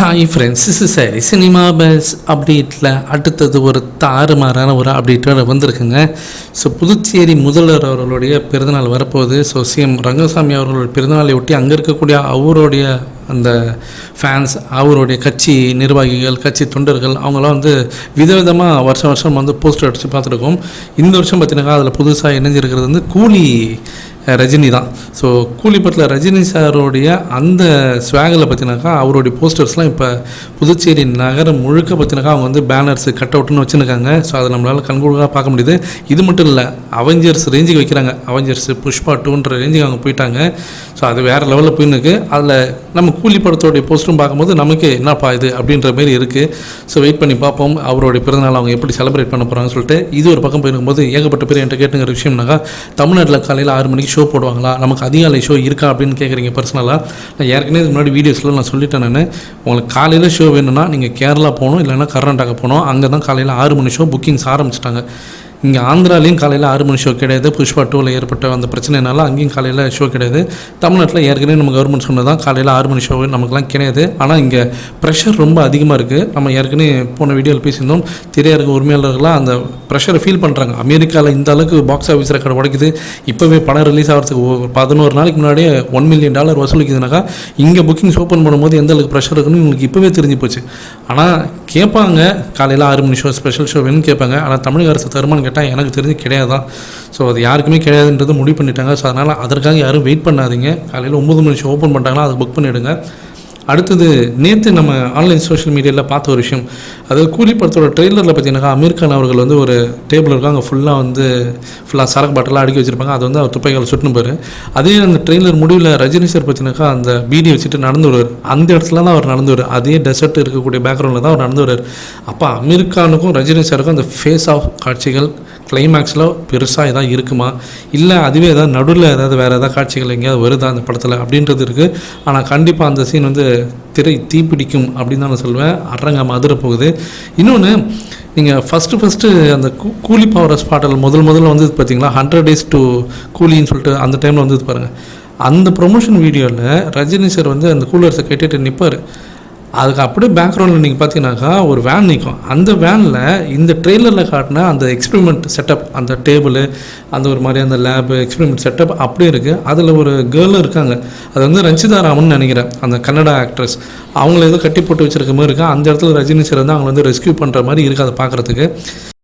Hi friends is சரி cinema base அப்டேட்டில் அடுத்தது ஒரு தாறுமாறான ஒரு அப்டேட்டோட வந்திருக்குங்க. ஸோ புதுச்சேரி முதல்வர் அவர்களுடைய பிறந்தநாள் வரப்போகுது. ஸோ சிஎம் ரங்கசாமி அவர்களுடைய பிறந்தநாளை ஒட்டி அங்கே இருக்கக்கூடிய அவருடைய அந்த ஃபேன்ஸ் அவருடைய கட்சி நிர்வாகிகள் கட்சி தொண்டர்கள் அவங்களாம் வந்து விதவிதமாக வருஷம் வருஷம் வந்து போஸ்டர் அடித்து பார்த்துருக்கோம். இந்த வருஷம் பார்த்தீங்கன்னா அதில் புதுசாக இணைஞ்சிருக்கிறது வந்து கூலி ரஜினி தான். ஸோ கூலிப்பட்டில் ரஜினி சாரோடைய அந்த ஸ்வாகில் பார்த்தீங்கன்னாக்கா அவருடைய போஸ்டர்ஸ்லாம் இப்போ புதுச்சேரி நகரம் முழுக்க பார்த்தீங்கன்னாக்கா அவங்க வந்து பேனர்ஸ் கட் அவுட்னு வச்சுருக்காங்க. ஸோ அதை நம்மளால் கண்கூடாக பார்க்க முடியுது. இது மட்டும் இல்லை அவெஞ்சர்ஸ் ரேஞ்சுக்கு வைக்கிறாங்க. அவெஞ்சர்ஸ் புஷ்பா டூன்ற ரேஞ்சுக்கு அவங்க போயிட்டாங்க. ஸோ அது வேறு லெவலில் போயின்னு அதில் நம்ம கூலி படத்தோடைய போஸ்டரும் பார்க்கும்போது நமக்கு என்னப்பா இது அப்படின்ற மாதிரி இருக்குது ஸோ வெயிட் பண்ணி பார்ப்போம். அவருடைய பிறந்தநாள் அவங்க எப்படி செலிப்ரேட் பண்ண போகிறாங்கன்னு சொல்லிட்டு இது ஒரு பக்கம் போயிருக்கும்போது ஏகப்பட்ட பேர் என்கிட்ட கேட்டுங்கிற விஷயம்னாக்கா தமிழ்நாட்டில் காலையில் ஆறு மணிக்கு ஷோ ஷோ போடுவாங்களா? நமக்கு அதிகாலை ஷோ இருக்கா அப்படின்னு கேட்குறீங்க பர்சனலாக நான் ஏற்கனவே இதுக்கு முன்னாடி வீடியோஸில் நான் சொல்லிட்டேன் நான். உங்களுக்கு காலையில் ஷோ வேணும்னா நீங்கள் கேரளா போகணும் இல்லைன்னா கர்நாடகா போகணும். அங்கே தான் காலையில் ஆறு மணி ஷோ புக்கிங்ஸ் ஆரம்பிச்சிட்டாங்க. இங்கே ஆந்திராலையும் காலையில் ஆறு மணி ஷோ கிடையாது. புஷ்பா டூவில் ஏற்பட்ட அந்த பிரச்சனைனால அங்கேயும் காலையில் ஷோ கிடையாது. தமிழ்நாட்டில் ஏற்கனவே நம்ம கவர்மெண்ட் சொன்னதான் காலையில் ஆறு மணி ஷோ நமக்குலாம் கிடையாது. ஆனால் இங்கே ப்ரெஷர் ரொம்ப அதிகமாக இருக்குது நம்ம ஏற்கனவே போன வீடியோவில் பேசியிருந்தோம். திரையரங்க உரிமையாளர்கள்லாம் அந்த ப்ரெஷரை ஃபீல் பண்ணுறாங்க அமெரிக்காவில் இந்த அளவுக்கு பாக்ஸ் ஆஃபீஸ் ரெக்கார்டு உடைக்குது. இப்போவே படம் ரிலீஸ் ஆகிறதுக்கு ஒரு பதினோரு நாளைக்கு முன்னாடியே ஒன் மில்லியன் டாலர் வசூலிக்குதுனாக்கா இங்கே புக்கிங்ஸ் ஓப்பன் பண்ணும்போது எந்த அளவுக்கு ப்ரெஷர் இருக்குன்னு உங்களுக்கு இப்போவே தெரிஞ்சு போச்சு. ஆனால் கேட்பாங்க. காலையில் ஆறு மணி ஷோ ஸ்பெஷல் ஷோ வேணும்னு கேட்பாங்க. ஆனால் தமிழக அரசு தருமான்னு கேட்டால் எனக்கு தெரிஞ்சு கிடையாதான் ஸோ அது யாருக்குமே கிடையாதுன்றது முடிவு பண்ணிட்டாங்க. ஸோ அதனால் அதற்காக யாரும் வெயிட் பண்ணாதீங்க. காலையில் ஒம்பது மணி ஷோ ஓப்பன் பண்ணிட்டாங்கன்னா அதை புக் பண்ணிவிடுங்க அடுத்தது நேற்று நம்ம ஆன்லைன் சோஷியல் மீடியாவில் பார்த்த ஒரு விஷயம். அதாவது கூலி படத்தோட ட்ரெய்லரில் பார்த்தீங்கன்னா அமீர் கான் அவர்கள் வந்து ஒரு டேபிள் இருக்கும் அங்கே ஃபுல்லாக வந்து ஃபுல்லாக சரக்கு பாட்டெல்லாம் அடுக்கி வச்சிருப்பாங்க. அது வந்து அவர் துப்பாக்கியால் சுட்டுன்னு போயிரு அதே அந்த ட்ரெய்லர் முடிவில் ரஜினி சார் பார்த்தீங்கன்னாக்கா அந்த பீடி வச்சுட்டு நடந்து வருவார். அந்த இடத்துல தான் அவர் நடந்து வருவார். அதே டெசர்ட் இருக்கக்கூடிய பேக்ரவுண்டில் தான் அவர் நடந்து வருவார். அப்போ அமீர் கானுக்கும் ரஜினி சாருக்கும் அந்த ஃபேஸ் ஆஃப் காட்சிகள் கிளைமேக்ஸில் பெருசாக எதாவது இருக்குமா? இல்லை அதுவே ஏதாவது நடுவில் ஏதாவது வேறு ஏதாவது காட்சிகள் எங்கேயாவது வருதா அந்த படத்தில்? அப்படின்றது இருக்குது ஆனால் கண்டிப்பாக அந்த சீன் வந்து திரை தீப்பிடிக்கும் அப்படின்னு தான் நான் சொல்லுவேன் அரங்க மதுரை போகுது. இன்னொன்று நீங்கள் ஃபஸ்ட்டு ஃபஸ்ட்டு அந்த கூலி பவரஸ் பாடல் முதல் முதல்ல வந்து பார்த்தீங்களா ஹண்ட்ரட் டேஸ் டு கூலின்னு சொல்லிட்டு அந்த டைமில் வந்து பாருங்கள் அந்த ப்ரொமோஷன் வீடியோவில் ரஜினி சார் வந்து அந்த கூலர்ஸை கேட்டுட்டு நிற்பார் அதுக்கு அப்படியே பேக்ரவுண்டில் நீங்கள் பார்த்தீங்கன்னாக்கா ஒரு வேன் நிற்கும் அந்த வேனில் இந்த ட்ரெய்லரில் காட்டின அந்த எக்ஸ்பெரிமெண்ட் செட்டப் அந்த டேபிள் அந்த ஒரு மாதிரி அந்த லேபு எக்ஸ்பெரிமெண்ட் செட்டப் அப்படியே இருக்குது அதில் ஒரு கேர்ளும் இருக்காங்க. அது வந்து ரஞ்சிதா ராமன் நினைக்கிறேன் அந்த கன்னடா ஆக்ட்ரஸ் அவங்கள ஏதோ கட்டி போட்டு வச்சிருக்க மாதிரி இருக்கா. அந்த இடத்துல ரஜினி சார் வந்து அவங்கள வந்து ரெஸ்க்யூ பண்ணுற மாதிரி இருக்குது அதை பார்க்குறதுக்கு